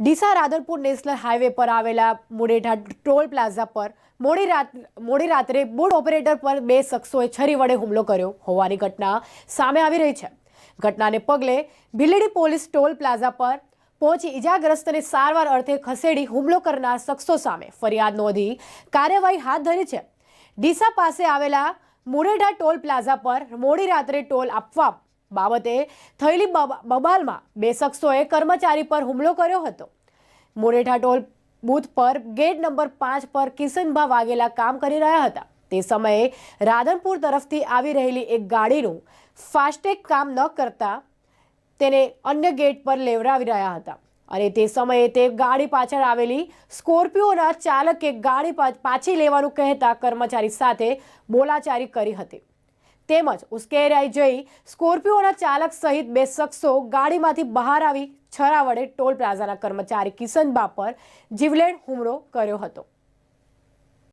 Deesa Radhanpur national highway પર આવેલા મુડેઢા toll plaza પર મોડી રાત મોડી રાત્રે બોટ ઓપરેટર પર બે શખ્સોએ છરી વડે હુમલો કર્યો હોવાની ઘટના સામે આવી રહી છે. ઘટનાને પગલે ભીલડી પોલીસ ટોલ પ્લાઝા પર પહોંચી ઇજાગ્રસ્તને સારવાર અર્થે ખસેડી હુમલો કરનાર શખ્સો સામે ફરિયાદ નોંધી કાર્યવાહી હાથ ધરી છે. ડીસા પાસે આવેલા મુડેઢા ટોલ પ્લાઝા પર મોડી રાત્રે ટોલ આપવા બાબતે થયેલી બબ- બબાલમાં બે શખ્સોએ કર્મચારી પર હુમલો કર્યો હતો. મોરેઠા ટોલ બૂથ પર ગેટ નંબર પાંચ પર કિશનભા વાઘેલા કામ કરી રહ્યા હતા. તે સમયે રાધનપુર તરફથી આવી રહેલી એક ગાડીનું ફાસ્ટેગ કામ ન કરતા તેને અન્ય ગેટ પર લેવડાવી રહ્યા હતા અને તે સમયે તે ગાડી પાછળ આવેલી સ્કોર્પિયોના ચાલકે ગાડી પાછી લેવાનું કહેતા કર્મચારી સાથે બોલાચારી કરી હતી. તેમજ ઉશ્કેરાઈ જઈ સ્કોર્પિયોના ચાલક સહિત બે શખ્સો ગાડીમાંથી બહાર આવી છરા વડે ટોલ પ્લાઝાના કર્મચારી કિશનબા પર જીવલેણ હુમલો કર્યો હતો.